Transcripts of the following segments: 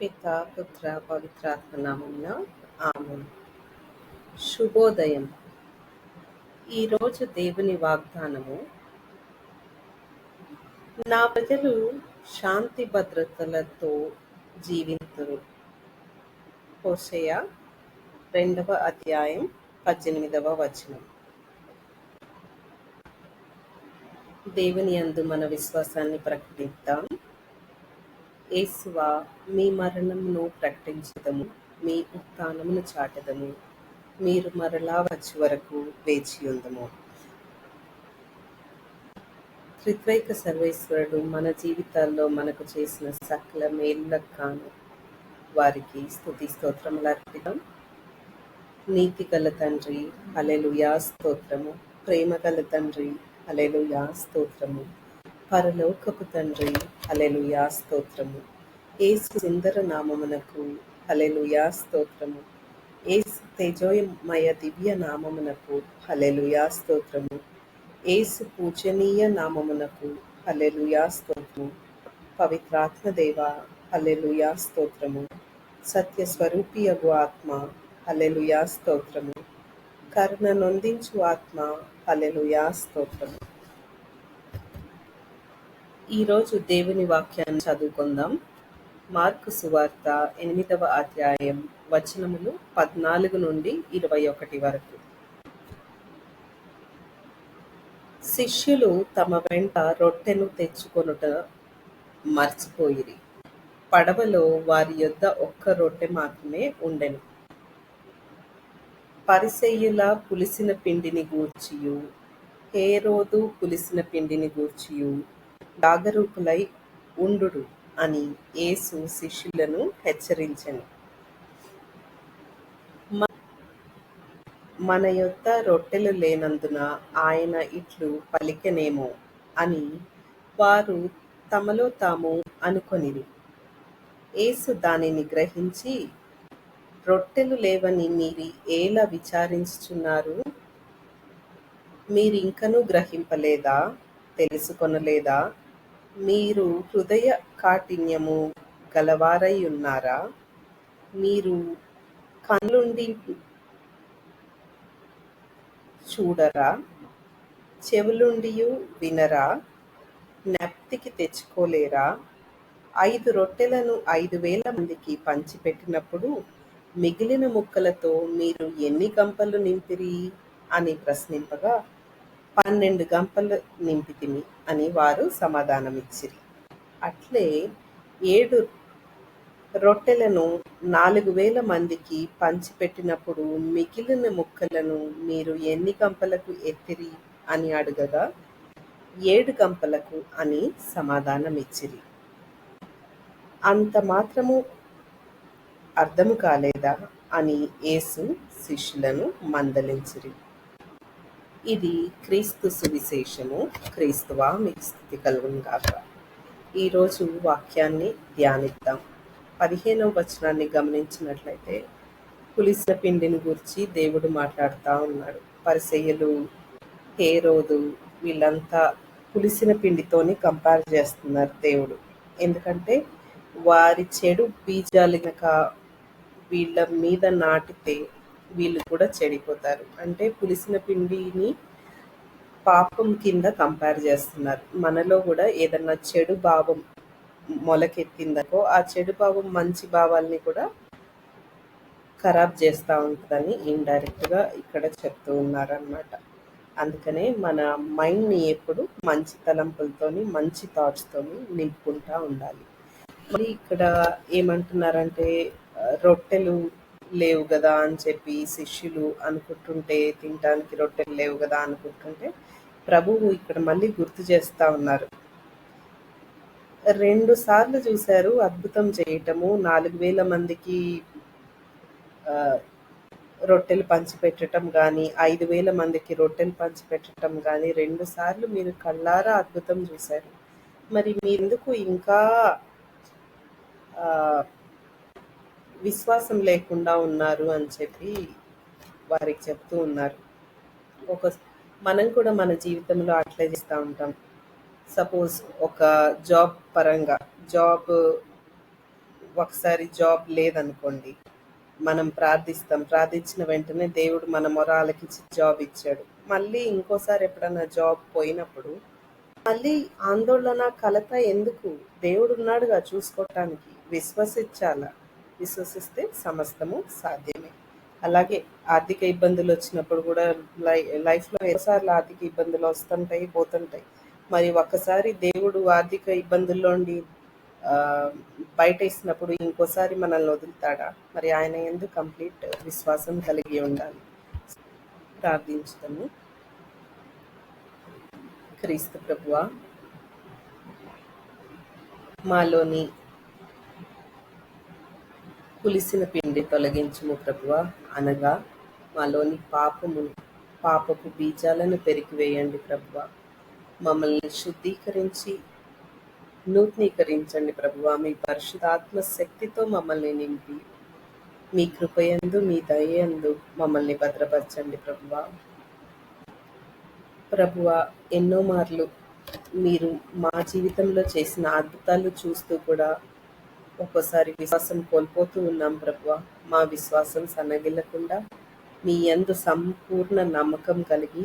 పిత పుత్ర పవిత్రాత్మ నామమున ఆమె శుభోదయం. ఈరోజు దేవుని వాగ్దానము నా ప్రజలు శాంతి భద్రతలతో జీవితురు. హోషేయ రెండవ అధ్యాయం పద్దెనిమిదవ వచనం. దేవుని యందు మన విశ్వాసాన్ని ప్రకటిద్దాం. యేసువా మీ మరణమును ప్రకటించదము మీ ఉత్థానమును చాటదము మీరు మరలా వచ్చి వరకు వేచి ఉందము. త్రిత్వైక సర్వేశ్వరుడు మన జీవితాల్లో మనకు చేసిన సకల మేళ్ళకు కాను వారికి స్థుతి స్తోత్రములు అర్పితం. నీతి గల తండ్రి అలెలుయా స్తోత్రము. ప్రేమ గల తండ్రి అలెలుయా స్తోత్రము. పరలోకపు తండ్రి హలెలుయా స్తోత్రము. ఏసు సుందర నామమునకు హలెలుయా స్తోత్రము. ఏసు తేజోమయ దివ్య నామమునకు హలెలుయా స్తోత్రము. ఏసు పూజనీయ నామమునకు హలెలుయా స్తోత్రము. పవిత్రాత్మదేవ హలెలుయా స్తోత్రము. సత్య స్వరూపియగు ఆత్మ హలెలుయా స్తోత్రము. కరుణ నొందించు ఆత్మ హలెలుయా స్తోత్రము. ఈరోజు దేవుని వాక్యాన్ని చదువుకుందాం. మార్కు సువార్త ఎనిమిదవ అధ్యాయం వచనములు పద్నాలుగు నుండి ఇరవై ఒకటి వరకు. శిష్యులు తమ వెంట రొట్టెను తెచ్చుకొనుట మర్చిపోయిరి. పడవలో వారి యొద్ద ఒక్క రొట్టె మాత్రమే ఉండెను. పరిసెయ్యుల పులిసిన పిండిని గూర్చియు హేరోదు పులిసిన పిండిని గూర్చియు జాగరూకులై ఉండుడు అని యేసు శిష్యులను హెచ్చరించెను. మన యొద్ద రొట్టెలు లేనందున ఆయన ఇట్లు పలికెనేమో అని వారు తమలో తాము అనుకొనిరి. యేసు దానిని గ్రహించి రొట్టెలు లేవని మీరు ఏలా విచారించుచున్నారు? మీరింకనూ గ్రహింపలేదా? తెలుసుకొనలేదా? మీరు హృదయ కాఠిన్యము గలవారై ఉన్నారా? మీరు కన్నుండి చూడరా? చెవులుండియు వినరా? జ్ఞప్తికి తెచ్చుకోలేరా? ఐదు రొట్టెలను ఐదు వేల మందికి పంచిపెట్టినప్పుడు మిగిలిన ముక్కలతో మీరు ఎన్ని గంపలు నింపిరి? అని ప్రశ్నింపగా పన్నెండు గంపలు నింపితిమి అని వారు సమాధానమిచ్చిరి. అట్లే ఏడు రొట్టెలను నాలుగు వేల మందికి పంచిపెట్టినప్పుడు మిగిలిన ముక్కలను మీరు ఎన్ని గంపలకు ఎత్తిరి అని అడుగగా ఏడు గంపలకు అని సమాధానమిచ్చిరి. అంత మాత్రము అర్థము కాలేదా అని యేసు శిష్యులను మందలించిరి. ఇది క్రీస్తు సువిశేషము. క్రీస్తువా మీకు స్థితి కలుగును గాక. ఈరోజు వాక్యాన్ని ధ్యానిద్దాం. పదిహేనవ వచనాన్ని గమనించినట్లయితే పులిసిన పిండిని గురించి దేవుడు మాట్లాడుతూ ఉన్నాడు. పరిసయ్యలు హేరోదు వీళ్ళంతా పులిసిన పిండితోని కంపేర్ చేస్తున్నారు దేవుడు. ఎందుకంటే వారి చెడు బీజాలు కనుక వీళ్ళ మీద నాటితే వీళ్ళు కూడా చెడిపోతారు. అంటే పులిసిన పిండిని పాపం కింద కంపేర్ చేస్తున్నారు. మనలో కూడా ఏదన్నా చెడు భావం మొలకెత్తిందకో ఆ చెడు భావం మంచి భావాల్ని కూడా ఖరాబ్ చేస్తూ ఉంటుందని ఇండైరెక్ట్గా ఇక్కడ చెప్తూ ఉన్నారనమాట అందుకనే మన మైండ్ని ఎప్పుడు మంచి తలంపులతోని మంచి థాట్స్తోని నింపుకుంటూ ఉండాలి. మరి ఇక్కడ ఏమంటున్నారంటే రొట్టెలు లేవు కదా అని చెప్పి శిష్యులు అనుకుంటుంటే తినడానికి రొట్టెలు లేవు కదా అనుకుంటుంటే ప్రభువు ఇక్కడ మళ్ళీ గుర్తు చేస్తా ఉన్నారు. రెండు సార్లు చూశారు అద్భుతం చేయటము. నాలుగు వేల మందికి రొట్టెలు పంచిపెట్టడం కానీ ఐదు వేల మందికి రొట్టెలు పంచిపెట్టడం కానీ రెండు సార్లు మీరు కళ్ళారా అద్భుతం చూశారు. మరి మీరెందుకు ఇంకా విశ్వాసం లేకుండా ఉన్నారు అని చెప్పి వారికి చెప్తూ ఉన్నారు. ఒక మనం కూడా మన జీవితంలో అట్లే చేస్తూ ఉంటాం. సపోజ్ ఒక జాబ్ పరంగా జాబ్ ఒకసారి జాబ్ లేదనుకోండి మనం ప్రార్థిస్తాం. ప్రార్థించిన వెంటనే దేవుడు మన మొరాలకిచ్చి జాబ్ ఇచ్చాడు. మళ్ళీ ఇంకోసారి ఎప్పుడన్నా జాబ్ పోయినప్పుడు మళ్ళీ ఆందోళన కలత ఎందుకు? దేవుడు ఉన్నాడుగా చూసుకోవటానికి విశ్వసించాలా విశ్వసిస్తే సమస్తము సాధ్యమే. అలాగే ఆర్థిక ఇబ్బందులు వచ్చినప్పుడు కూడా లై లైఫ్లో ఎన్నోసార్లు ఆర్థిక ఇబ్బందులు వస్తుంటాయి పోతుంటాయి. మరి ఒక్కసారి దేవుడు ఆర్థిక ఇబ్బందుల్లోండి ఆ, బయట ఇచ్చినప్పుడు ఇంకోసారి మనల్ని వదులుతాడా? మరి ఆయన ఎందుకు కంప్లీట్ విశ్వాసం కలిగి ఉండాలి. ప్రార్థించుతాము క్రీస్తు ప్రభువా మాలోని పులిసిన పిండి తొలగించుము ప్రభువ అనగా మాలోని పాపము పాపపు బీజాలను పెరికివేయండి ప్రభువ. మమ్మల్ని శుద్ధీకరించి నూతనీకరించండి ప్రభువ. మీ పరిశుధాత్మ శక్తితో మమ్మల్ని నింపి మీ కృపయందు మీ దయందు మమ్మల్ని భద్రపరచండి ప్రభువ. ప్రభువ ఎన్నో మార్లు మీరు మా జీవితంలో చేసిన అద్భుతాలు చూస్తూ కూడా ఒక్కోసారి విశ్వాసం కోల్పోతూ ఉన్నాం ప్రభువా మా విశ్వాసం సన్నగిల్లకుండా మీ యందు సంపూర్ణ నమ్మకం కలిగి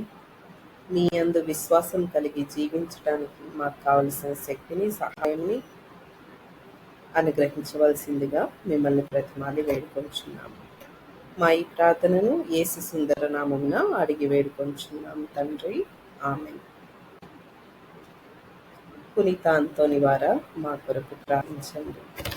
మీ యందు విశ్వాసం కలిగి జీవించడానికి మాకు కావలసిన శక్తిని సహాయాన్ని అనుగ్రహించవలసిందిగా మిమ్మల్ని ప్రతిమాలి వేడుకొంచున్నాము. మా ఈ ప్రార్థనను ఏసు సుందర నామమున అడిగి వేడుకొంచున్నాము తండ్రి. ఆమె పునీత అంతోని వారా మా కొరకు ప్రార్థించండి.